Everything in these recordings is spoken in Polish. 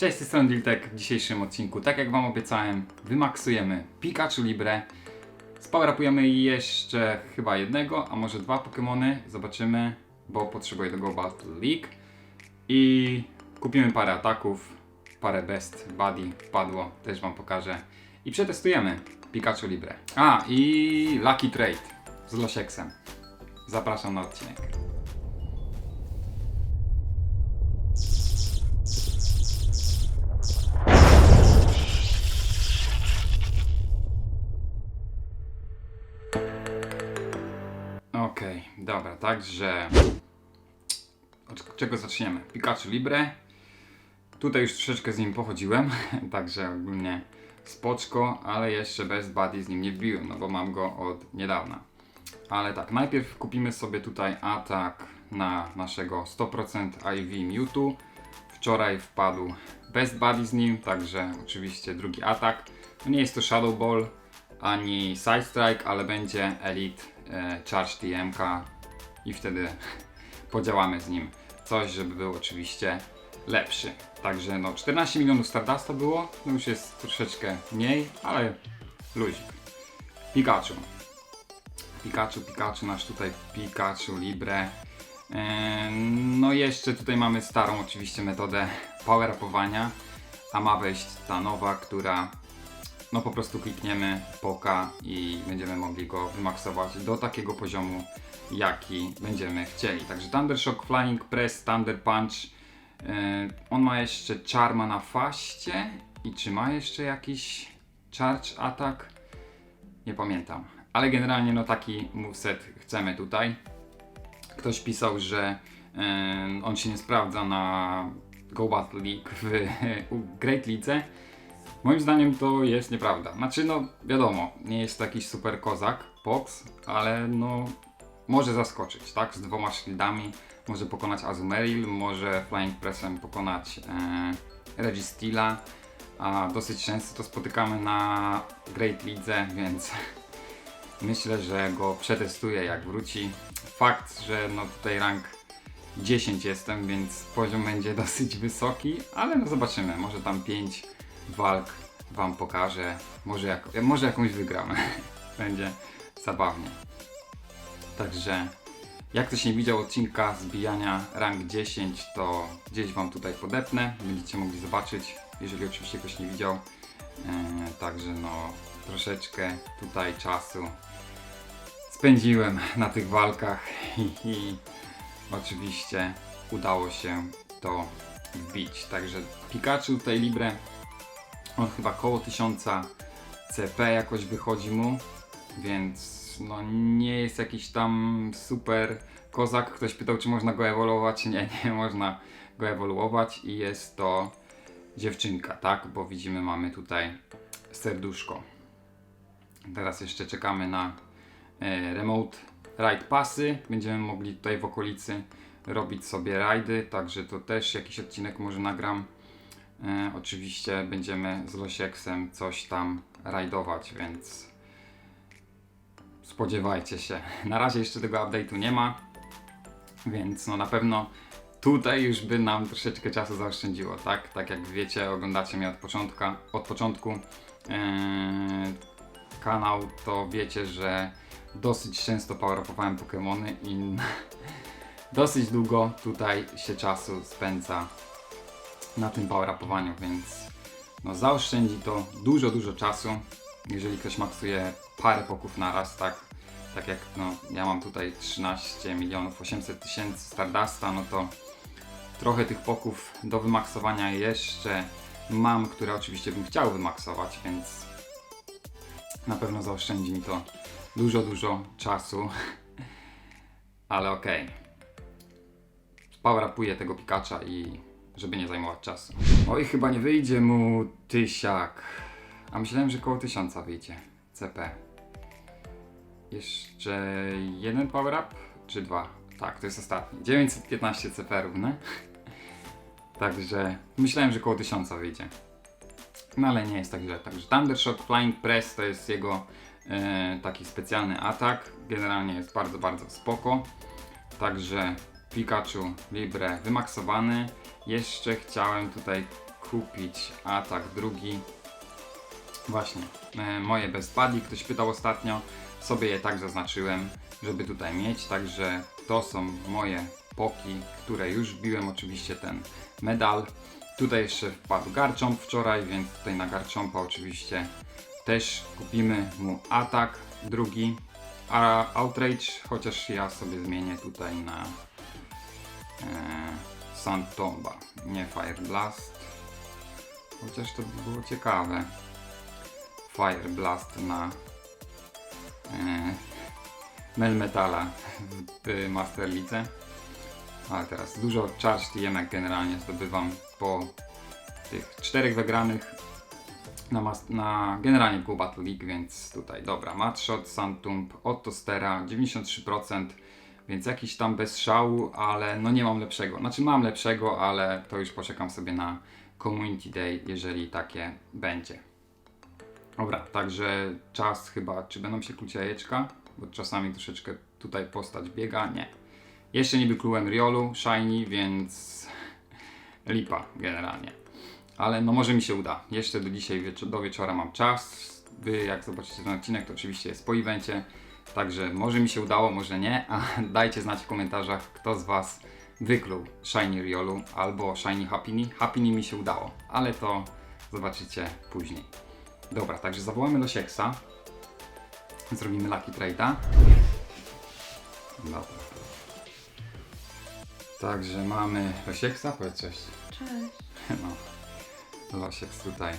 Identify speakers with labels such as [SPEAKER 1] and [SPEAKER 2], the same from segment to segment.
[SPEAKER 1] Cześć, z tej strony Diltek. W dzisiejszym odcinku, tak jak Wam obiecałem, wymaksujemy Pikachu Libre. Spowerupujemy jeszcze chyba jednego, a może dwa Pokémony. Zobaczymy, bo potrzebuję do go Battle League. I kupimy parę ataków, parę Best Buddy wpadło, też Wam pokażę. I przetestujemy Pikachu Libre. A, i Lucky Trade z Losieksem. Zapraszam na odcinek. Dobra, także od czego zaczniemy? Pikachu Libre. Tutaj już troszeczkę z nim pochodziłem, także ogólnie spoczko, ale jeszcze bez buddy z nim nie wbiłem, no bo mam go od niedawna. Ale tak, najpierw kupimy sobie tutaj atak na naszego 100% IV Mewtwo. Wczoraj wpadł Best Buddy z nim, także oczywiście drugi atak. No nie jest to Shadow Ball ani Side Strike, ale będzie Elite e, Charge TMK i wtedy podziałamy z nim. Coś, żeby był oczywiście lepszy. Także no 14 milionów Stardusta było, no już jest troszeczkę mniej, ale luzik. Pikachu. Pikachu, Pikachu, nasz tutaj Pikachu Libre. No jeszcze tutaj mamy starą oczywiście metodę power upowania, a ma wejść ta nowa, która no po prostu klikniemy poka i będziemy mogli go wymaksować do takiego poziomu, jaki będziemy chcieli. Także Thunder Shock, Flying Press, Thunder Punch. Yy, on ma jeszcze Charma na faście i czy ma jeszcze jakiś Charge atak? Nie pamiętam. Ale generalnie no taki moveset chcemy tutaj. Ktoś pisał, że yy, on się nie sprawdza na Go Battle League w Great League. Moim zdaniem to jest nieprawda. Znaczy, no wiadomo, nie jest to jakiś super kozak, Pox, ale no może zaskoczyć, tak? Z dwoma shieldami może pokonać Azumarill, może Flying Pressem pokonać e, Registila, a dosyć często to spotykamy na Great League, więc myślę, że go przetestuję jak wróci. Fakt, że no tutaj rank 10 jestem, więc poziom będzie dosyć wysoki, ale no zobaczymy, może tam 5 walk wam pokażę, może, jak, może jakąś wygram, będzie zabawnie. Także jak ktoś nie widział odcinka zbijania rank 10, to gdzieś wam tutaj podepnę, będziecie mogli zobaczyć, jeżeli oczywiście ktoś nie widział. Eee, także no troszeczkę tutaj czasu spędziłem na tych walkach i, i oczywiście udało się to wbić. Także Pikachu tutaj Libre, on chyba koło 1000 CP jakoś wychodzi mu, więc no nie jest jakiś tam super kozak. Ktoś pytał, czy można go ewoluować. Nie, nie można go ewoluować i jest to dziewczynka, tak? Bo widzimy, mamy tutaj serduszko. Teraz jeszcze czekamy na e, remote ride passy. Będziemy mogli tutaj w okolicy robić sobie rajdy, także to też jakiś odcinek może nagram. E, oczywiście będziemy z Losieksem coś tam rajdować, więc spodziewajcie się. Na razie jeszcze tego update'u nie ma, więc no na pewno tutaj już by nam troszeczkę czasu zaoszczędziło, tak? Tak jak wiecie, oglądacie mnie od początku, od początku e, kanał, to wiecie, że dosyć często powerupowałem Pokémony i dosyć długo tutaj się czasu spędza na tym powerupowaniu, więc no zaoszczędzi to dużo, dużo czasu. Jeżeli ktoś maksuje parę poków na raz, tak, tak jak no, ja mam tutaj 13 milionów 800 tysięcy Stardusta, no to trochę tych poków do wymaksowania jeszcze mam, które oczywiście bym chciał wymaksować, więc na pewno zaoszczędzi mi to dużo, dużo czasu. Ale okej. Power-upuję tego Pikacha i żeby nie zajmować czasu. Oj, chyba nie wyjdzie mu tysiak. A myślałem, że koło tysiąca wyjdzie. CP. Jeszcze jeden power-up? Czy dwa? Tak, to jest ostatni. 915 CP równe. Także myślałem, że koło tysiąca wyjdzie. No ale nie jest tak źle. Także Thunder Shock Flying Press to jest jego e, taki specjalny atak. Generalnie jest bardzo, bardzo spoko. Także Pikachu Libre wymaksowany. Jeszcze chciałem tutaj kupić atak drugi. Właśnie, e, moje Best Buddy, ktoś pytał ostatnio, sobie je tak zaznaczyłem, żeby tutaj mieć, także to są moje poki, które już biłem, oczywiście ten medal. Tutaj jeszcze wpadł Garchomp wczoraj, więc tutaj na Garchompa oczywiście też kupimy mu atak drugi, a Outrage, chociaż ja sobie zmienię tutaj na e, Sand Tomba, nie Fire Blast. Chociaż to by było ciekawe. Fire Blast na e, Melmetala w Master League. Ale teraz dużo charge TM generalnie zdobywam po tych czterech wygranych na, na generalnie pół Battle League, więc tutaj dobra. Matshot, Santump, Ottostera 93%, więc jakiś tam bez szału, ale no nie mam lepszego. Znaczy mam lepszego, ale to już poczekam sobie na Community Day, jeżeli takie będzie. Dobra, także czas chyba, czy będą się kluć jajeczka? Bo czasami troszeczkę tutaj postać biega, nie. Jeszcze nie wyklułem Riolu, Shiny, więc lipa generalnie. Ale no może mi się uda. Jeszcze do dzisiaj wieczo- do wieczora mam czas. Wy jak zobaczycie ten odcinek, to oczywiście jest po evencie. Także może mi się udało, może nie, a dajcie znać w komentarzach, kto z Was wykluł Shiny Riolu albo Shiny Happiny. Happiny mi się udało, ale to zobaczycie później. Dobra, także zawołamy Losieksa. Zrobimy Lucky Trade'a. Dobra. Także mamy Losieksa, powiedz coś.
[SPEAKER 2] Cześć.
[SPEAKER 1] No, Losieks tutaj.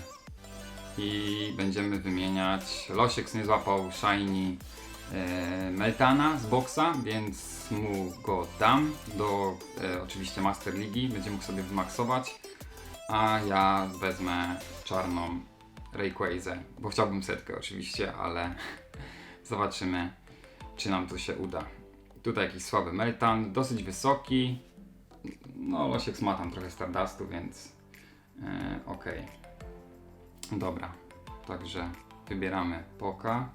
[SPEAKER 1] I będziemy wymieniać. Losieks nie złapał Shiny Meltana z boxa, więc mu go dam do e, oczywiście Master Ligi. Będzie mógł sobie wymaksować. A ja wezmę czarną Rayquazę, bo chciałbym setkę oczywiście, ale zobaczymy, czy nam to się uda. Tutaj jakiś słaby Meltan, dosyć wysoki. No, Losieks ma tam trochę Stardustu, więc E, ok. Dobra. Także wybieramy Poka.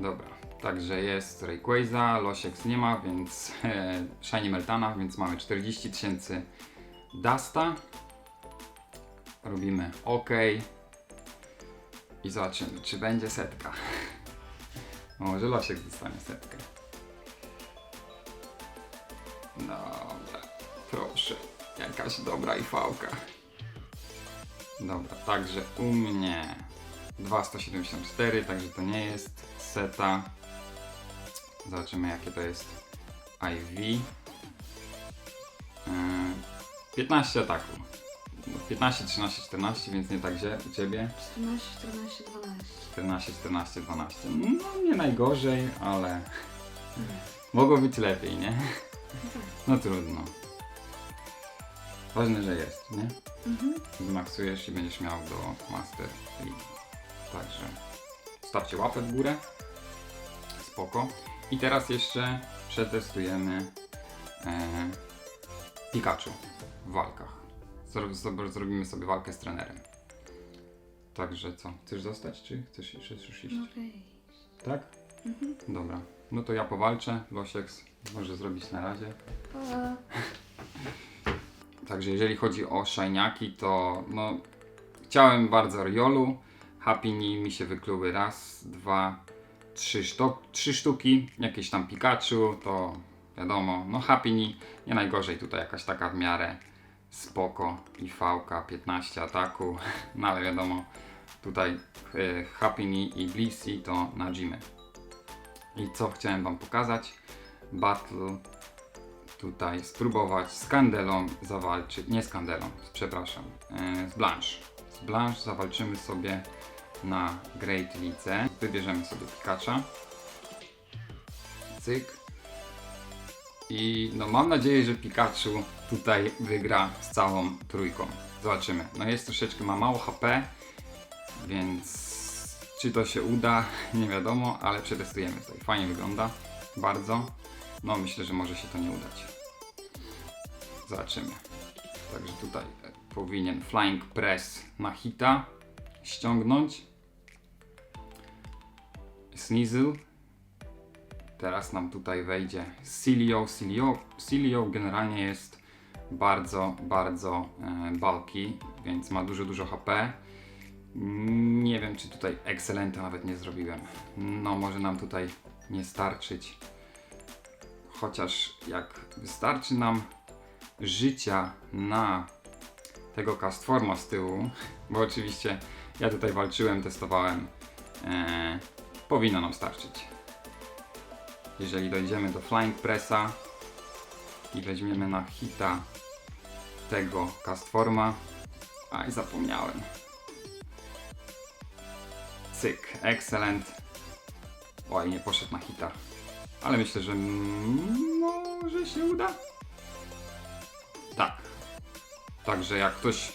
[SPEAKER 1] Dobra. Także jest Rayquaza, Losiex nie ma, więc e, Shiny Meltana, więc mamy 40 tysięcy Dusta. Robimy OK. I zobaczymy, czy będzie setka. Może Losiex dostanie setkę. Dobra. Proszę. Jakaś dobra i fałka. Dobra, także u mnie 274, także to nie jest seta. Zobaczymy jakie to jest IV. Yy, 15 ataku. No, 15, 13, 14, więc nie tak źle u Ciebie.
[SPEAKER 2] 14, 14, 12.
[SPEAKER 1] 14, 14, 12. No nie najgorzej, ale mogło być lepiej, nie? No trudno. Ważne, że jest, nie?
[SPEAKER 2] Mhm.
[SPEAKER 1] wymaksujesz i będziesz miał do Master League. Także stawcie łapę w górę. Spoko. I teraz jeszcze przetestujemy e, Pikachu w walkach. Zro, zro, zrobimy sobie walkę z trenerem. Także co? Chcesz zostać, czy chcesz jeszcze już iść?
[SPEAKER 2] Okej.
[SPEAKER 1] Tak?
[SPEAKER 2] Mhm.
[SPEAKER 1] Dobra. No to ja powalczę. Losieks może zrobić na razie.
[SPEAKER 2] Pa.
[SPEAKER 1] Także jeżeli chodzi o szajniaki, to no, chciałem bardzo Riolu. Happini mi się wykluły raz, dwa, trzy, trzy sztuki. Jakieś tam Pikachu, to wiadomo, no Happini nie najgorzej tutaj jakaś taka w miarę spoko i fałka 15 ataku, no ale wiadomo, tutaj e, Happini i Blissey to na Jimy. I co chciałem wam pokazać? Battle tutaj spróbować z Kandelą zawalczyć, nie z Kandelą, przepraszam, e, z Blanche. Z Blanche zawalczymy sobie na Great League. Wybierzemy sobie Pikacha. Cyk. I no mam nadzieję, że Pikachu tutaj wygra z całą trójką. Zobaczymy. No jest troszeczkę, ma mało HP, więc czy to się uda, nie wiadomo, ale przetestujemy tutaj. Fajnie wygląda, bardzo. No myślę, że może się to nie udać. Zobaczymy. Także tutaj powinien Flying Press na hita ściągnąć. Sneasel. Teraz nam tutaj wejdzie Silio. Silio, Silio generalnie jest bardzo, bardzo e, bulky, więc ma dużo, dużo HP. Nie wiem, czy tutaj Excelenta nawet nie zrobiłem. No, może nam tutaj nie starczyć. Chociaż jak wystarczy nam życia na tego Castforma z tyłu, bo oczywiście ja tutaj walczyłem, testowałem, e, powinno nam starczyć. Jeżeli dojdziemy do Flying Pressa i weźmiemy na hita tego Castforma, aj zapomniałem. Cyk, excellent. Oj, nie poszedł na hita. Ale myślę, że może się uda. Tak. Także jak ktoś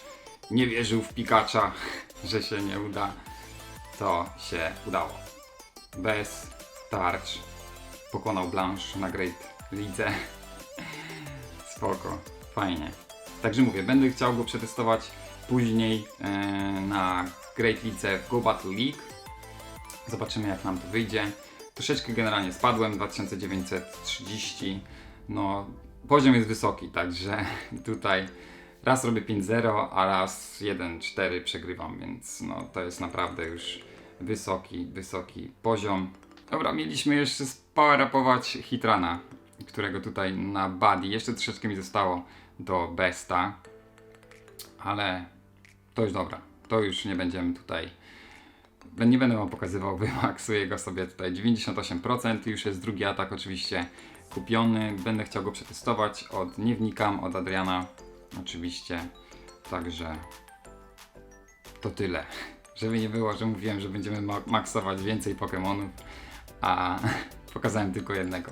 [SPEAKER 1] nie wierzył w Pikacza, że się nie uda, to się udało. Bez tarcz pokonał Blanche na Great Lidze. Spoko, fajnie. Także mówię, będę chciał go przetestować później e, na Great Lidze w Go Battle League. Zobaczymy jak nam to wyjdzie. Troszeczkę generalnie spadłem, 2930. No, poziom jest wysoki, także tutaj raz robię 5-0, a raz 1-4 przegrywam, więc no to jest naprawdę już wysoki, wysoki poziom. Dobra, mieliśmy jeszcze power-upować Hitrana, którego tutaj na Buddy, jeszcze troszeczkę mi zostało do Besta, ale to już dobra, to już nie będziemy tutaj, nie będę wam pokazywał, wymaksuję go sobie tutaj 98%, już jest drugi atak oczywiście kupiony, będę chciał go przetestować, od nie wnikam, od Adriana oczywiście, także to tyle. Żeby nie było, że mówiłem, że będziemy ma- maksować więcej Pokémonów, a pokazałem tylko jednego.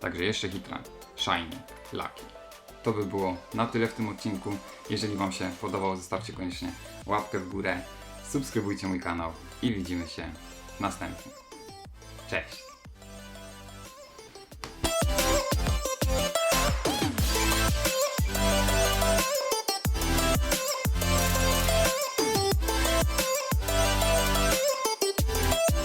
[SPEAKER 1] Także jeszcze Hitran, Shiny, Lucky. To by było na tyle w tym odcinku. Jeżeli Wam się podobał, zostawcie koniecznie łapkę w górę, subskrybujcie mój kanał i widzimy się w następnym. Cześć!